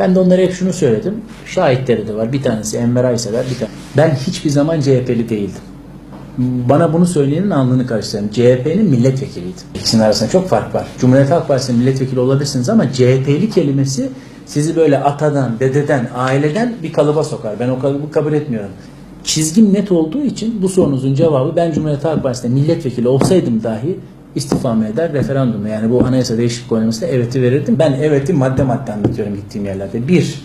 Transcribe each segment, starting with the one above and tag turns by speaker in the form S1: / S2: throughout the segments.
S1: Ben de onlara hep şunu söyledim. Şahitleri de var. Bir tanesi Enver Aysever. Bir tane. Ben hiçbir zaman CHP'li değildim. Bana bunu söyleyenin alnını karıştırdım. CHP'nin milletvekiliydim. İkisinin arasında çok fark var. Cumhuriyet Halk Partisi'nin milletvekili olabilirsiniz ama CHP'li kelimesi sizi böyle atadan, dededen, aileden bir kalıba sokar. Ben o kalıbı kabul etmiyorum. Çizgim net olduğu için bu sorunuzun cevabı ben Cumhuriyet Halk Partisi'nde milletvekili olsaydım dahi istifamı eder referandumda. Yani bu anayasa değişiklik oylamasında evet'i verirdim. Ben evet'i madde madde anlatıyorum gittiğim yerlerde. Bir,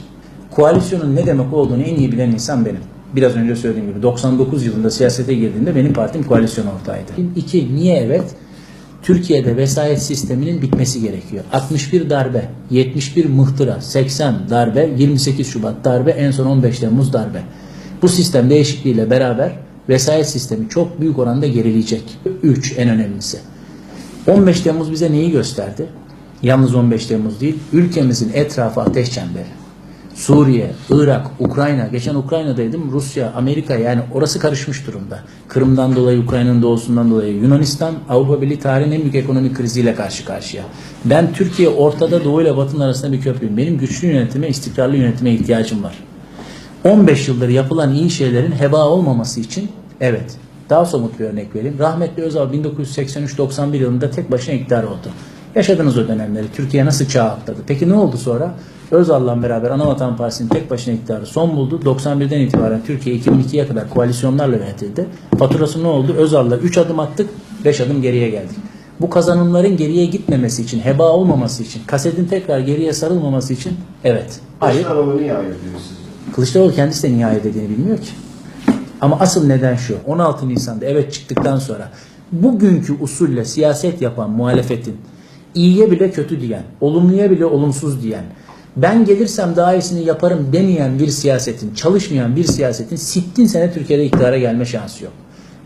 S1: koalisyonun ne demek olduğunu en iyi bilen insan benim. Biraz önce söylediğim gibi 99 yılında siyasete girdiğimde benim partim koalisyon ortağıydı. İki, niye evet? Türkiye'de vesayet sisteminin bitmesi gerekiyor. 61 darbe, 71 mıhtıra, 80 darbe, 28 Şubat darbe, en son 15 Temmuz darbe. Bu sistem değişikliğiyle beraber vesayet sistemi çok büyük oranda gerileyecek. 3 en önemlisi. 15 Temmuz bize neyi gösterdi? Yalnız 15 Temmuz değil, ülkemizin etrafı ateş çemberi. Suriye, Irak, Ukrayna. Geçen Ukrayna'daydım. Rusya, Amerika yani orası karışmış durumda. Kırım'dan dolayı, Ukrayna'nın doğusundan dolayı. Yunanistan, Avrupa Birliği tarihinin en büyük ekonomik kriziyle karşı karşıya. Ben Türkiye ortada Doğu ile Batı'nın arasında bir köprüyüm. Benim güçlü yönetime, istikrarlı yönetime ihtiyacım var. 15 yıldır yapılan iyi şeylerin heba olmaması için evet. Daha somut bir örnek vereyim. Rahmetli Özal 1983-91 yılında tek başına iktidar oldu. Yaşadınız o dönemleri. Türkiye nasıl çağ atladı? Peki ne oldu sonra? Özal'la beraber Anavatan Partisi'nin tek başına iktidarı son buldu. 91'den itibaren Türkiye 2002'ye kadar koalisyonlarla yönetildi. Faturası ne oldu? Özal'la 3 adım attık, 5 adım geriye geldik. Bu kazanımların geriye gitmemesi için, heba olmaması için, kasetin tekrar geriye sarılmaması için evet. Hayır.
S2: Kılıçdaroğlu niye ayırıyor sizce?
S1: Kılıçdaroğlu kendisi de niye hayır dediğini bilmiyor ki. Ama asıl neden şu. 16 Nisan'da evet çıktıktan sonra bugünkü usulle siyaset yapan muhalefetin iyiye bile kötü diyen, olumluya bile olumsuz diyen, ben gelirsem daha iyisini yaparım demeyen bir siyasetin, çalışmayan bir siyasetin sittin sene Türkiye'de iktidara gelme şansı yok.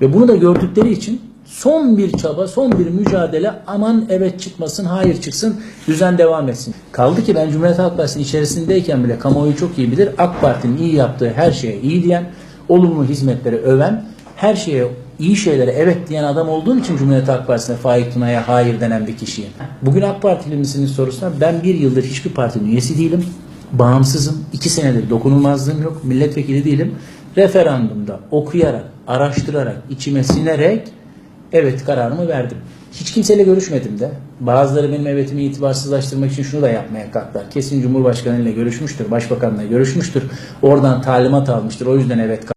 S1: Ve bunu da gördükleri için son bir çaba, son bir mücadele aman evet çıkmasın, hayır çıksın, düzen devam etsin. Kaldı ki ben Cumhuriyet Halk Partisi'nin içerisindeyken bile kamuoyu çok iyi bilir. AK Parti'nin iyi yaptığı her şeye iyi diyen, olumlu hizmetleri öven, her şeye iyi şeylere evet diyen adam olduğum için Cumhuriyet Halk Partisi'ne Faik Tuna'ya hayır denen bir kişiyim. Bugün AK Partili misiniz sorusuna ben bir yıldır hiçbir partinin üyesi değilim. Bağımsızım. iki senedir dokunulmazlığım yok. Milletvekili değilim. Referandumda okuyarak, araştırarak, içime sinerek evet kararımı verdim. Hiç kimseyle görüşmedim de. Bazıları benim evetimi itibarsızlaştırmak için şunu da yapmaya kalktılar. Kesin Cumhurbaşkanı ile görüşmüştür, Başbakanla görüşmüştür. Oradan talimat almıştır. O yüzden evet